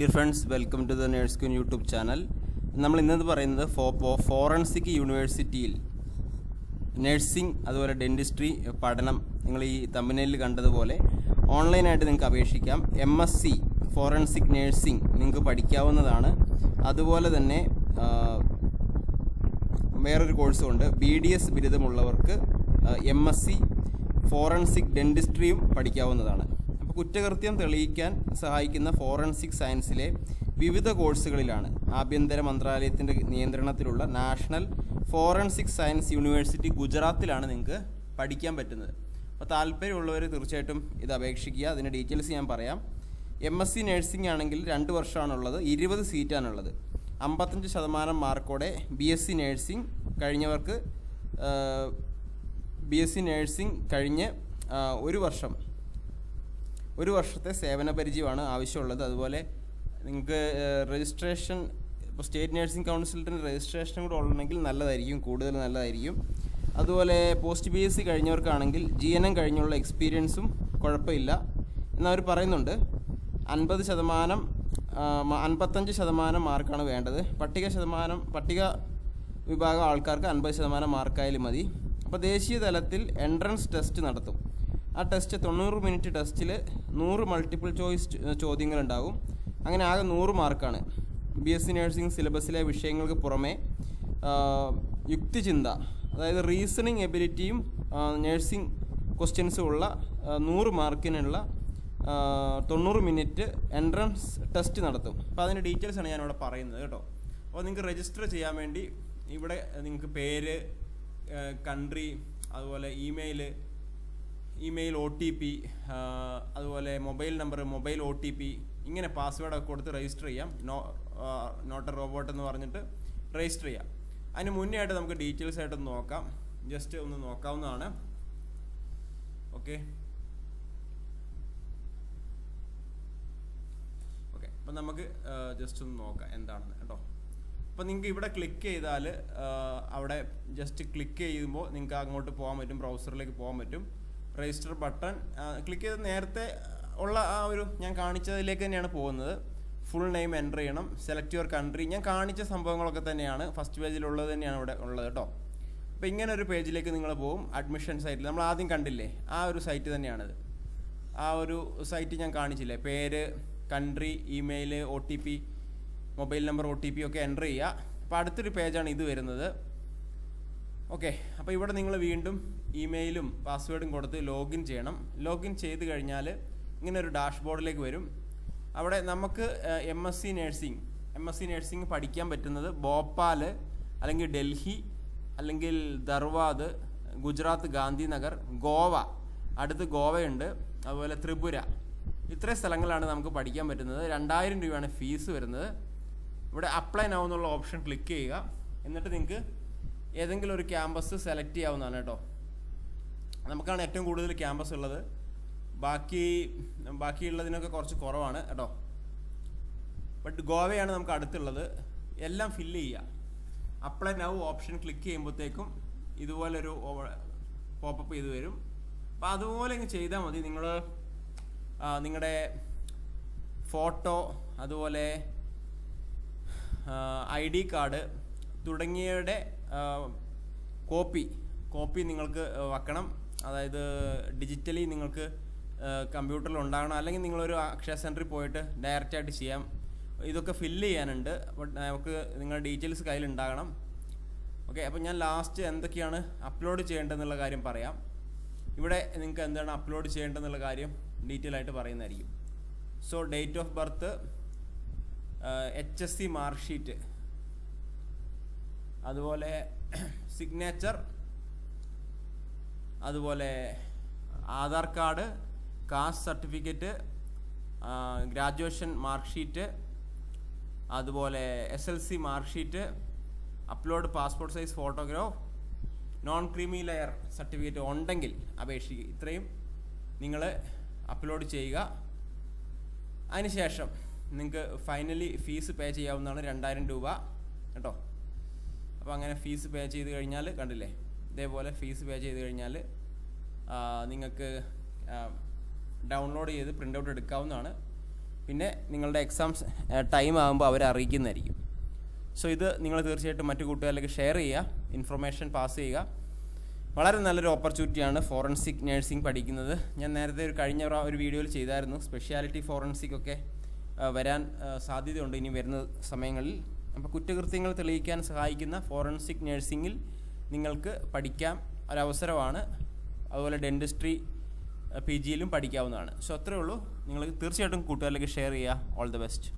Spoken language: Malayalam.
Dear friends welcome to the nurse queen YouTube channel നമ്മൾ ഇന്നത് പറയുന്നത് ഫോ ഫോറൻസിക് യൂണിവേഴ്സിറ്റിയിൽ നഴ്സിംഗ് അതുപോലെ ഡെന്റിസ്ട്രി പഠനം നിങ്ങൾ ഈ തമ്മിനയിൽ കണ്ടതുപോലെ ഓൺലൈനായിട്ട് നിങ്ങൾക്ക് അപേക്ഷിക്കാം. M S C forensic nursing നിങ്ങൾക്ക് പഠിക്കാവുന്നതാണ്. അതുപോലെ തന്നെ വേറൊരു കോഴ്സും ഉണ്ട്. ബി ഡി എസ് ബിരുദമുള്ളവർക്ക് എം എസ് സി ഫോറൻസിക് ഡെന്റിസ്ട്രിയും പഠിക്കാവുന്നതാണ്. കുറ്റകൃത്യം തെളിയിക്കാൻ സഹായിക്കുന്ന ഫോറൻസിക് സയൻസിലെ വിവിധ കോഴ്സുകളിലാണ് ആഭ്യന്തര മന്ത്രാലയത്തിന്റെ നിയന്ത്രണത്തിലുള്ള നാഷണൽ ഫോറൻസിക് സയൻസ് യൂണിവേഴ്സിറ്റി ഗുജറാത്തിലാണ് നിങ്ങൾക്ക് പഠിക്കാൻ പറ്റുന്നത്. അപ്പോൾ താല്പര്യമുള്ളവർ തീർച്ചയായിട്ടും ഇത് അപേക്ഷിക്കുക. അതിന്റെ ഡീറ്റെയിൽസ് ഞാൻ പറയാം. എം എസ് സി നഴ്സിംഗ് ആണെങ്കിൽ രണ്ട് വർഷമാണുള്ളത്. ഇരുപത് സീറ്റാണുള്ളത്. അമ്പത്തഞ്ച് ശതമാനം മാർക്കോടെ ബി എസ് സി നഴ്സിംഗ് കഴിഞ്ഞവർക്ക് ബി എസ് സി നഴ്സിംഗ് കഴിഞ്ഞ് ഒരു വർഷം ഒരു വർഷത്തെ സേവന പരിചയമാണ് ആവശ്യമുള്ളത്. അതുപോലെ നിങ്ങൾക്ക് രജിസ്ട്രേഷൻ ഇപ്പോൾ സ്റ്റേറ്റ് നഴ്സിംഗ് കൗൺസിലിന്റെ രജിസ്ട്രേഷൻ കൂടെ ഉള്ളണമെങ്കിൽ നല്ലതായിരിക്കും കൂടുതൽ നല്ലതായിരിക്കും. അതുപോലെ പോസ്റ്റ് ബി എസ് സി കഴിഞ്ഞവർക്കാണെങ്കിൽ ജി എൻ എം കഴിഞ്ഞുള്ള എക്സ്പീരിയൻസും കുഴപ്പമില്ല. എന്നവർ പറയുന്നുണ്ട്. അൻപത് ശതമാനം അൻപത്തഞ്ച് ശതമാനം മാർക്കാണ് വേണ്ടത്. പട്ടിക ശതമാനം പട്ടിക വിഭാഗം ആൾക്കാർക്ക് അൻപത് ശതമാനം മാർക്കായാലും മതി. അപ്പോൾ ദേശീയ തലത്തിൽ എൻട്രൻസ് ടെസ്റ്റ് നടത്തും. ആ ടെസ്റ്റ് തൊണ്ണൂറ് മിനിറ്റ് ടെസ്റ്റിൽ നൂറ് മൾട്ടിപ്പിൾ ചോയ്സ് ചോദ്യങ്ങളുണ്ടാകും. അങ്ങനെ ആകെ നൂറ് മാർക്കാണ് ബി എസ് സി നഴ്സിംഗ് സിലബസിലെ വിഷയങ്ങൾക്ക് പുറമെ യുക്തിചിന്ത അതായത് റീസണിങ് എബിലിറ്റിയും നഴ്സിംഗ് ക്വസ്റ്റ്യൻസും ഉള്ള നൂറ് മാർക്കിനുള്ള തൊണ്ണൂറ് മിനിറ്റ് എൻട്രൻസ് ടെസ്റ്റ് നടത്തും. അപ്പോൾ അതിന്റെ ഡീറ്റെയിൽസാണ് ഞാനിവിടെ പറയുന്നത് കേട്ടോ. അപ്പോൾ നിങ്ങൾക്ക് രജിസ്റ്റർ ചെയ്യാൻ വേണ്ടി ഇവിടെ നിങ്ങൾക്ക് പേര് കൺട്രി അതുപോലെ email email O T P അതുപോലെ mobile number mobile O T P ഇങ്ങനെ പാസ്വേഡൊക്കെ കൊടുത്ത് രജിസ്റ്റർ ചെയ്യാം. നോ നോട്ട് എ റോബോട്ട് എന്ന് പറഞ്ഞിട്ട് രജിസ്റ്റർ ചെയ്യാം. അതിന് മുന്നേ ആയിട്ട് നമുക്ക് ഡീറ്റെയിൽസ് ആയിട്ട് നോക്കാം. ജസ്റ്റ് ഒന്ന് നോക്കാവുന്നതാണ്. ഓക്കെ ഓക്കെ അപ്പം നമുക്ക് ജസ്റ്റ് ഒന്ന് നോക്കാം എന്താണെന്ന് കേട്ടോ. അപ്പം നിങ്ങൾക്ക് ഇവിടെ ക്ലിക്ക് ചെയ്താൽ അവിടെ ജസ്റ്റ് ക്ലിക്ക് ചെയ്യുമ്പോൾ നിങ്ങൾക്ക് അങ്ങോട്ട് പോകാൻ പറ്റും ബ്രൗസറിലേക്ക് പോകാൻ പറ്റും. രജിസ്റ്റർ ബട്ടൺ ക്ലിക്ക് ചെയ്ത് നേരത്തെ ഉള്ള ആ ഒരു ഞാൻ കാണിച്ചതിലേക്ക് തന്നെയാണ് പോകുന്നത്. ഫുൾ നെയിം എന്റർ ചെയ്യണം. സെലക്ട് യുവർ കൺട്രി ഞാൻ കാണിച്ച സംഭവങ്ങളൊക്കെ തന്നെയാണ്. ഫസ്റ്റ് പേജിലുള്ളത് തന്നെയാണ് ഇവിടെ ഉള്ളത് കേട്ടോ. അപ്പോൾ ഇങ്ങനെ ഒരു പേജിലേക്ക് നിങ്ങൾ പോകും. അഡ്മിഷൻ സൈറ്റിൽ നമ്മൾ ആദ്യം കണ്ടില്ലേ? ആ ഒരു സൈറ്റ് തന്നെയാണിത്. ആ ഒരു സൈറ്റ് ഞാൻ കാണിച്ചില്ലേ? പേര് country email O T P mobile number O T P ഒക്കെ എന്റർ ചെയ്യുക. അപ്പോൾ അടുത്തൊരു പേജാണ് ഇത് വരുന്നത്. ഓക്കെ അപ്പോൾ ഇവിടെ നിങ്ങൾ വീണ്ടും ഇമെയിലും പാസ്വേഡും കൊടുത്ത് ലോഗിൻ ചെയ്യണം. ലോഗിൻ ചെയ്ത് കഴിഞ്ഞാൽ ഇങ്ങനെ ഒരു ഡാഷ്ബോർഡിലേക്ക് വരും. അവിടെ നമുക്ക് M S C nursing M S C nursing പഠിക്കാൻ പറ്റുന്നത് ഭോപ്പാൽ അല്ലെങ്കിൽ ഡൽഹി അല്ലെങ്കിൽ ദർവാദ് ഗുജറാത്ത് ഗാന്ധിനഗർ ഗോവ. അടുത്ത് ഗോവയുണ്ട് അതുപോലെ ത്രിപുര. ഇത്രയും സ്ഥലങ്ങളാണ് നമുക്ക് പഠിക്കാൻ പറ്റുന്നത്. രണ്ടായിരം രൂപയാണ് ഫീസ് വരുന്നത്. ഇവിടെ അപ്ലൈ നൗ എന്നുള്ള ഓപ്ഷൻ ക്ലിക്ക് ചെയ്യുക. എന്നിട്ട് നിങ്ങൾക്ക് ഏതെങ്കിലും ഒരു ക്യാമ്പസ് സെലക്ട് ചെയ്യാവുന്നതാണ് കേട്ടോ. നമുക്കാണ് ഏറ്റവും കൂടുതൽ ക്യാമ്പസ് ഉള്ളത്. ബാക്കി ബാക്കിയുള്ളതിനൊക്കെ കുറച്ച് കുറവാണ് കേട്ടോ. ബട്ട് ഗോവയാണ് നമുക്ക് അടുത്തുള്ളത്. എല്ലാം ഫില്ല് ചെയ്യുക. അപ്ലൈ നൗ ഓപ്ഷൻ ക്ലിക്ക് ചെയ്യുമ്പോഴത്തേക്കും ഇതുപോലൊരു പോപ്പപ്പ് ചെയ്ത് വരും. അപ്പോൾ അതുപോലെ ഇങ്ങ് ചെയ്താൽ മതി. നിങ്ങൾ നിങ്ങളുടെ ഫോട്ടോ അതുപോലെ ഐ ഡി കാർഡ് തുടങ്ങിയവയുടെ കോപ്പി കോപ്പി നിങ്ങൾക്ക് വെക്കണം. അതായത് ഡിജിറ്റലി നിങ്ങൾക്ക് കമ്പ്യൂട്ടറിൽ ഉണ്ടാകണം അല്ലെങ്കിൽ നിങ്ങളൊരു അക്ഷയ സെന്ററിൽ പോയിട്ട് ഡയറക്റ്റായിട്ട് ചെയ്യാം. ഇതൊക്കെ ഫില്ല് ചെയ്യാനുണ്ട്. നമുക്ക് നിങ്ങളുടെ ഡീറ്റെയിൽസ് കയ്യിൽ ഉണ്ടാകണം ഓക്കെ അപ്പോൾ ഞാൻ ലാസ്റ്റ് എന്തൊക്കെയാണ് അപ്ലോഡ് ചെയ്യേണ്ടതെന്നുള്ള കാര്യം പറയാം. ഇവിടെ നിങ്ങൾക്ക് എന്താണ് അപ്ലോഡ് ചെയ്യേണ്ടതെന്നുള്ള കാര്യം ഡീറ്റെയിൽ ആയിട്ട് പറയുന്നതായിരിക്കും. So date of birth H S C mark sheet അതുപോലെ സിഗ്നേച്ചർ അതുപോലെ Aadhaar card caste certificate graduation mark sheet അതുപോലെ S L C mark sheet upload passport size photograph non creamy layer certificate ഉണ്ടെങ്കിൽ അപേക്ഷിക്കുക ഇത്രയും നിങ്ങൾ അപ്ലോഡ് ചെയ്യുക. അതിനുശേഷം നിങ്ങൾക്ക് ഫൈനലി ഫീസ് പേ ചെയ്യാവുന്നതാണ് രണ്ടായിരം രൂപ. കേട്ടോ? അപ്പോൾ അങ്ങനെ ഫീസ് പേ ചെയ്ത് കഴിഞ്ഞാൽ കണ്ടില്ലേ? ഇതേപോലെ ഫീസ് പേ ചെയ്ത് കഴിഞ്ഞാൽ നിങ്ങൾക്ക് ഡൗൺലോഡ് ചെയ്ത് പ്രിന്റ് ഔട്ട് എടുക്കാവുന്നതാണ്. പിന്നെ നിങ്ങളുടെ എക്സാംസ് ടൈം ആകുമ്പോൾ അവരെ അറിയിക്കുന്നതായിരിക്കും. സോ ഇത് നിങ്ങൾ തീർച്ചയായിട്ടും മറ്റു കൂട്ടുകാരിലേക്ക് ഷെയർ ചെയ്യുക ഇൻഫർമേഷൻ പാസ് ചെയ്യുക. വളരെ നല്ലൊരു ഓപ്പർച്യൂണിറ്റിയാണ് ഫോറൻസിക് നേഴ്സിംഗ് പഠിക്കുന്നത്. ഞാൻ നേരത്തെ ഒരു കഴിഞ്ഞ ഒരു വീഡിയോയിൽ ചെയ്തായിരുന്നു. സ്പെഷ്യാലിറ്റി ഫോറൻസിക് ഒക്കെ വരാൻ സാധ്യതയുണ്ട് ഇനി വരുന്ന സമയങ്ങളിൽ. അപ്പോൾ കുറ്റകൃത്യങ്ങൾ തെളിയിക്കാൻ സഹായിക്കുന്ന ഫോറൻസിക് നഴ്സിംഗിൽ നിങ്ങൾക്ക് പഠിക്കാം ഒരവസരമാണ്. അതുപോലെ ഡെന്റിസ്ട്രി പി ജിയിലും പഠിക്കാവുന്നതാണ്. സോ അത്രേ ഉള്ളൂ. നിങ്ങൾക്ക് തീർച്ചയായിട്ടും കൂട്ടുകാരിലേക്ക് ഷെയർ ചെയ്യുക. All the best.